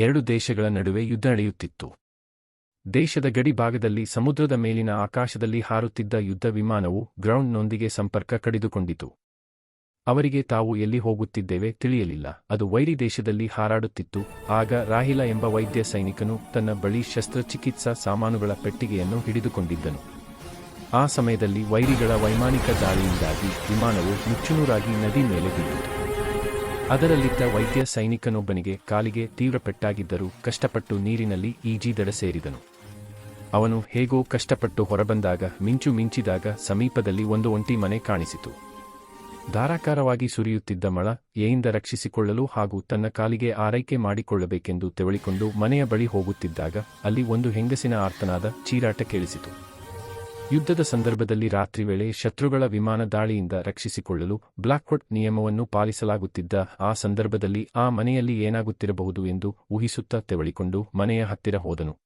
ಎರಡು ದೇಶಗಳ ನಡುವೆ ಯುದ್ಧ ನಡೆಯುತ್ತಿತ್ತು. ದೇಶದ ಗಡಿ ಭಾಗದಲ್ಲಿ ಸಮುದ್ರದ ಮೇಲಿನ ಆಕಾಶದಲ್ಲಿ ಹಾರುತ್ತಿದ್ದ ಯುದ್ಧ ವಿಮಾನವು ಗ್ರೌಂಡ್ನೊಂದಿಗೆ ಸಂಪರ್ಕ ಕಡಿದುಕೊಂಡಿತು. ಅವರಿಗೆ ತಾವು ಎಲ್ಲಿ ಹೋಗುತ್ತಿದ್ದೇವೆ ತಿಳಿಯಲಿಲ್ಲ. ಅದು ವೈರಿ ದೇಶದಲ್ಲಿ ಹಾರಾಡುತ್ತಿತ್ತು. ಆಗ ರಾಹಿಲ ಎಂಬ ವೈದ್ಯ ಸೈನಿಕನು ತನ್ನ ಬಳಿ ಶಸ್ತ್ರಚಿಕಿತ್ಸಾ ಸಾಮಾನುಗಳ ಪೆಟ್ಟಿಗೆಯನ್ನು ಹಿಡಿದುಕೊಂಡಿದ್ದನು. ಆ ಸಮಯದಲ್ಲಿ ವೈರಿಗಳ ವೈಮಾನಿಕ ದಾಳಿಯಿಂದಾಗಿ ವಿಮಾನವು ನುಚ್ಚುನೂರಾಗಿ ನದಿ ಮೇಲೆ ಬಿದ್ದಿತು. ಅದರಲ್ಲಿದ್ದ ವೈದ್ಯ ಸೈನಿಕನೊಬ್ಬನಿಗೆ ಕಾಲಿಗೆ ತೀವ್ರ ಪೆಟ್ಟಾಗಿದ್ದರೂ ಕಷ್ಟಪಟ್ಟು ನೀರಿನಲ್ಲಿ ಈಜಿದಡ ಸೇರಿದನು. ಅವನು ಹೇಗೋ ಕಷ್ಟಪಟ್ಟು ಹೊರಬಂದಾಗ ಮಿಂಚು ಮಿಂಚಿದಾಗ ಸಮೀಪದಲ್ಲಿ ಒಂದು ಒಂಟಿ ಮನೆ ಕಾಣಿಸಿತು. ಧಾರಾಕಾರವಾಗಿ ಸುರಿಯುತ್ತಿದ್ದ ಮಳ ಏಯಿಂದ ರಕ್ಷಿಸಿಕೊಳ್ಳಲು ಹಾಗೂ ತನ್ನ ಕಾಲಿಗೆ ಆರೈಕೆ ಮಾಡಿಕೊಳ್ಳಬೇಕೆಂದು ತೆವಳಿಕೊಂಡು ಮನೆಯ ಬಳಿ ಹೋಗುತ್ತಿದ್ದಾಗ ಅಲ್ಲಿ ಒಂದು ಹೆಂಗಸಿನ ಆರ್ತನಾದ ಚೀರಾಟ ಕೇಳಿಸಿತು. ಯುದ್ಧದ ಸಂದರ್ಭದಲ್ಲಿ ರಾತ್ರಿ ವೇಳೆ ಶತ್ರುಗಳ ವಿಮಾನ ದಾಳಿಯಿಂದ ರಕ್ಷಿಸಿಕೊಳ್ಳಲು ಬ್ಲಾಕ್ವುಡ್ ನಿಯಮವನ್ನು ಪಾಲಿಸಲಾಗುತ್ತಿದ್ದ ಆ ಸಂದರ್ಭದಲ್ಲಿ ಆ ಮನೆಯಲ್ಲಿ ಏನಾಗುತ್ತಿರಬಹುದು ಎಂದು ಊಹಿಸುತ್ತಾ ತೆವಳಿಕೊಂಡು ಮನೆಯ ಹತ್ತಿರ ಹೋದನು.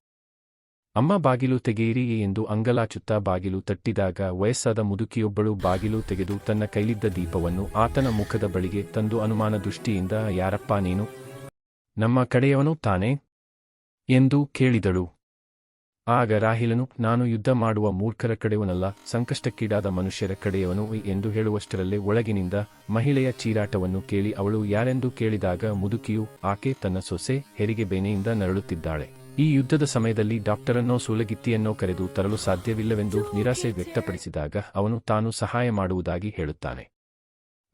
ಅಮ್ಮ ಬಾಗಿಲು ತೆಗೆಯಿರಿ ಎಂದು ಅಂಗಲಾಚುತ್ತಾ ಬಾಗಿಲು ತಟ್ಟಿದಾಗ ವಯಸ್ಸಾದ ಮುದುಕಿಯೊಬ್ಬಳು ಬಾಗಿಲು ತೆಗೆದು ತನ್ನ ಕೈಲಿದ್ದ ದೀಪವನ್ನು ಆತನ ಮುಖದ ಬಳಿಗೆ ತಂದು ಅನುಮಾನ ದೃಷ್ಟಿಯಿಂದ ಯಾರಪ್ಪ ನೀನು? ನಮ್ಮ ಕಡೆಯವನು ತಾನೇ? ಎಂದು ಕೇಳಿದಳು. ಆಗ ರಾಹಿಲನು, ನಾನು ಯುದ್ಧ ಮಾಡುವ ಮೂರ್ಖರ ಕಡೆಯವನಲ್ಲ, ಸಂಕಷ್ಟಕ್ಕೀಡಾದ ಮನುಷ್ಯರ ಕಡೆಯವನು ಎಂದು ಹೇಳುವಷ್ಟರಲ್ಲೇ ಒಳಗಿನಿಂದ ಮಹಿಳೆಯ ಚೀರಾಟವನ್ನು ಕೇಳಿ ಅವಳು ಯಾರೆಂದು ಕೇಳಿದಾಗ ಮುದುಕಿಯು, ಆಕೆ ತನ್ನ ಸೊಸೆ ಹೆರಿಗೆ ಬೇನೆಯಿಂದ ನರಳುತ್ತಿದ್ದಾಳೆ. ಈ ಯುದ್ಧದ ಸಮಯದಲ್ಲಿ ಡಾಕ್ಟರನ್ನೋ ಸೂಲಗಿತ್ತಿಯನ್ನೋ ಕರೆದು ತರಲು ಸಾಧ್ಯವಿಲ್ಲವೆಂದು ನಿರಾಸೆ ವ್ಯಕ್ತಪಡಿಸಿದಾಗ ಅವನು ತಾನು ಸಹಾಯ ಮಾಡುವುದಾಗಿ ಹೇಳುತ್ತಾನೆ.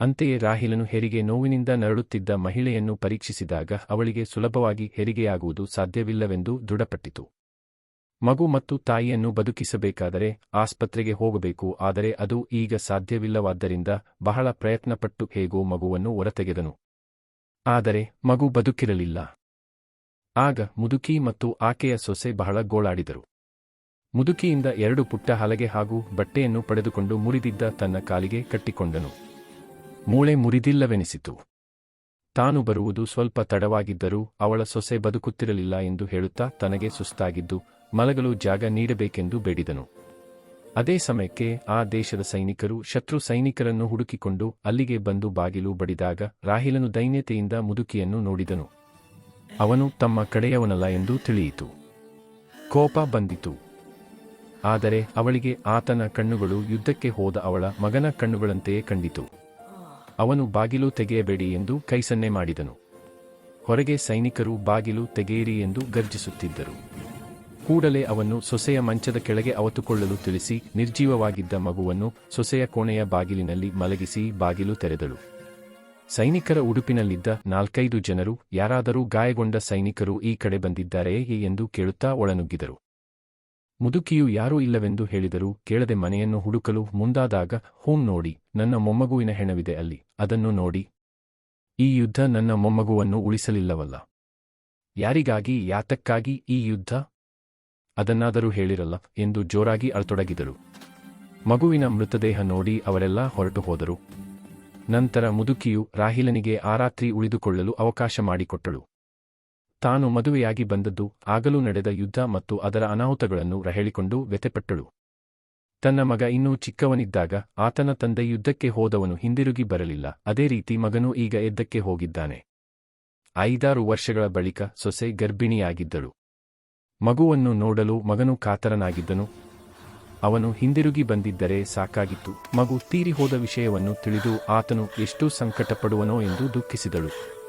ಅಂತೆಯೇ ರಾಹಿಲನು ಹೆರಿಗೆ ನೋವಿನಿಂದ ನರಳುತ್ತಿದ್ದ ಮಹಿಳೆಯನ್ನು ಪರೀಕ್ಷಿಸಿದಾಗ ಅವಳಿಗೆ ಸುಲಭವಾಗಿ ಹೆರಿಗೆಯಾಗುವುದು ಸಾಧ್ಯವಿಲ್ಲವೆಂದು ದೃಢಪಟ್ಟಿತು. ಮಗು ಮತ್ತು ತಾಯಿಯನ್ನು ಬದುಕಿಸಬೇಕಾದರೆ ಆಸ್ಪತ್ರೆಗೆ ಹೋಗಬೇಕು, ಆದರೆ ಅದು ಈಗ ಸಾಧ್ಯವಿಲ್ಲವಾದ್ದರಿಂದ ಬಹಳ ಪ್ರಯತ್ನಪಟ್ಟು ಹೇಗೋ ಮಗುವನ್ನು ಹೊರತೆಗೆದನು. ಆದರೆ ಮಗು ಬದುಕಿರಲಿಲ್ಲ. ಆಗ ಮುದುಕಿ ಮತ್ತು ಆಕೆಯ ಸೊಸೆ ಬಹಳ ಗೋಳಾಡಿದರು. ಮುದುಕಿಯಿಂದ ಎರಡು ಪುಟ್ಟ ಹಲಗೆ ಹಾಗೂ ಬಟ್ಟೆಯನ್ನು ಪಡೆದುಕೊಂಡು ಮುರಿದಿದ್ದ ತನ್ನ ಕಾಲಿಗೆ ಕಟ್ಟಿಕೊಂಡನು. ಮೂಳೆ ಮುರಿದಿಲ್ಲವೆನಿಸಿತು. ತಾನು ಬರುವುದು ಸ್ವಲ್ಪ ತಡವಾಗಿದ್ದರೂ ಅವಳ ಸೊಸೆ ಬದುಕುತ್ತಿರಲಿಲ್ಲ ಎಂದು ಹೇಳುತ್ತಾ ತನಗೆ ಸುಸ್ತಾಗಿದ್ದು ಮಲಗಲು ಜಾಗ ನೀಡಬೇಕೆಂದು ಬೇಡಿದನು. ಅದೇ ಸಮಯಕ್ಕೆ ಆ ದೇಶದ ಸೈನಿಕರು ಶತ್ರು ಸೈನಿಕರನ್ನು ಹುಡುಕಿಕೊಂಡು ಅಲ್ಲಿಗೆ ಬಂದು ಬಾಗಿಲು ಬಡಿದಾಗ ರಾಹಿಲನು ದೈನ್ಯತೆಯಿಂದ ಮುದುಕಿಯನ್ನು ನೋಡಿದನು. ಅವನು ತಮ್ಮ ಕಡೆಯವನಲ್ಲ ಎಂದು ತಿಳಿಯಿತು. ಕೋಪ ಬಂದಿತು. ಆದರೆ ಅವಳಿಗೆ ಆತನ ಕಣ್ಣುಗಳು ಯುದ್ಧಕ್ಕೆ ಹೋದ ಅವಳ ಮಗನ ಕಣ್ಣುಗಳಂತೆಯೇ ಕಂಡಿತು. ಅವನು ಬಾಗಿಲು ತೆಗೆಯಬೇಡಿ ಎಂದು ಕೈಸನ್ನೆ ಮಾಡಿದನು. ಹೊರಗೆ ಸೈನಿಕರು ಬಾಗಿಲು ತೆಗೆಯಿರಿ ಎಂದು ಗರ್ಜಿಸುತ್ತಿದ್ದರು. ಕೂಡಲೇ ಅವನ್ನು ಸೊಸೆಯ ಮಂಚದ ಕೆಳಗೆ ಅವತುಕೊಳ್ಳಲು ತಿಳಿಸಿ, ನಿರ್ಜೀವವಾಗಿದ್ದ ಮಗುವನ್ನು ಸೊಸೆಯ ಕೋಣೆಯ ಬಾಗಿಲಿನಲ್ಲಿ ಮಲಗಿಸಿ ಬಾಗಿಲು ತೆರೆದಳು. ಸೈನಿಕರ ಉಡುಪಿನಲ್ಲಿದ್ದ ನಾಲ್ಕೈದು ಜನರು, ಯಾರಾದರೂ ಗಾಯಗೊಂಡ ಸೈನಿಕರು ಈ ಕಡೆ ಬಂದಿದ್ದಾರೆಯೇ ಎಂದು ಕೇಳುತ್ತಾ ಒಳನುಗ್ಗಿದರು. ಮುದುಕಿಯು ಯಾರೂ ಇಲ್ಲವೆಂದು ಹೇಳಿದರೂ ಕೇಳದೆ ಮನೆಯನ್ನು ಹುಡುಕಲು ಮುಂದಾದಾಗ, ಹೂಂ ನೋಡಿ, ನನ್ನ ಮೊಮ್ಮಗುವಿನ ಹೆಣವಿದೆ ಅಲ್ಲಿ, ಅದನ್ನು ನೋಡಿ. ಈ ಯುದ್ಧ ನನ್ನ ಮೊಮ್ಮಗುವನ್ನು ಉಳಿಸಲಿಲ್ಲವಲ್ಲ. ಯಾರಿಗಾಗಿ, ಯಾತಕ್ಕಾಗಿ ಈ ಯುದ್ಧ? ಅದನ್ನಾದರೂ ಹೇಳಿರಲ್ಲ ಎಂದು ಜೋರಾಗಿ ಅಳ್ತೊಡಗಿದರು. ಮಗುವಿನ ಮೃತದೇಹ ನೋಡಿ ಅವರೆಲ್ಲ ಹೊರಟು ಹೋದರು. ನಂತರ ಮುದುಕಿಯು ರಾಹಿಲನಿಗೆ ಆ ರಾತ್ರಿ ಉಳಿದುಕೊಳ್ಳಲು ಅವಕಾಶ ಮಾಡಿಕೊಟ್ಟಳು. ತಾನು ಮದುವೆಯಾಗಿ ಬಂದದ್ದು ಆಗಲೂ ನಡೆದ ಯುದ್ಧ ಮತ್ತು ಅದರ ಅನಾಹುತಗಳನ್ನು ರಹೇಳಿಕೊಂಡು ವ್ಯಥೆಪಟ್ಟಳು. ತನ್ನ ಮಗ ಇನ್ನೂ ಚಿಕ್ಕವನಿದ್ದಾಗ ಆತನ ತಂದೆ ಯುದ್ಧಕ್ಕೆ ಹೋದವನು ಹಿಂದಿರುಗಿ ಬರಲಿಲ್ಲ. ಅದೇ ರೀತಿ ಮಗನೂ ಈಗ ಎದ್ದಕ್ಕೆ ಹೋಗಿದ್ದಾನೆ. ಐದಾರು ವರ್ಷಗಳ ಬಳಿಕ ಸೊಸೆ ಗರ್ಭಿಣಿಯಾಗಿದ್ದಳು. ಮಗುವನ್ನು ನೋಡಲು ಮಗನು ಕಾತರನಾಗಿದ್ದನು. ಅವನು ಹಿಂದಿರುಗಿ ಬಂದಿದ್ದರೆ ಸಾಕಾಗಿತ್ತು. ಮಗು ತೀರಿ ಹೋದ ವಿಷಯವನ್ನು ತಿಳಿದು ಆತನು ಎಷ್ಟು ಸಂಕಟಪಡುವನೋ ಎಂದು ದುಃಖಿಸಿದಳು.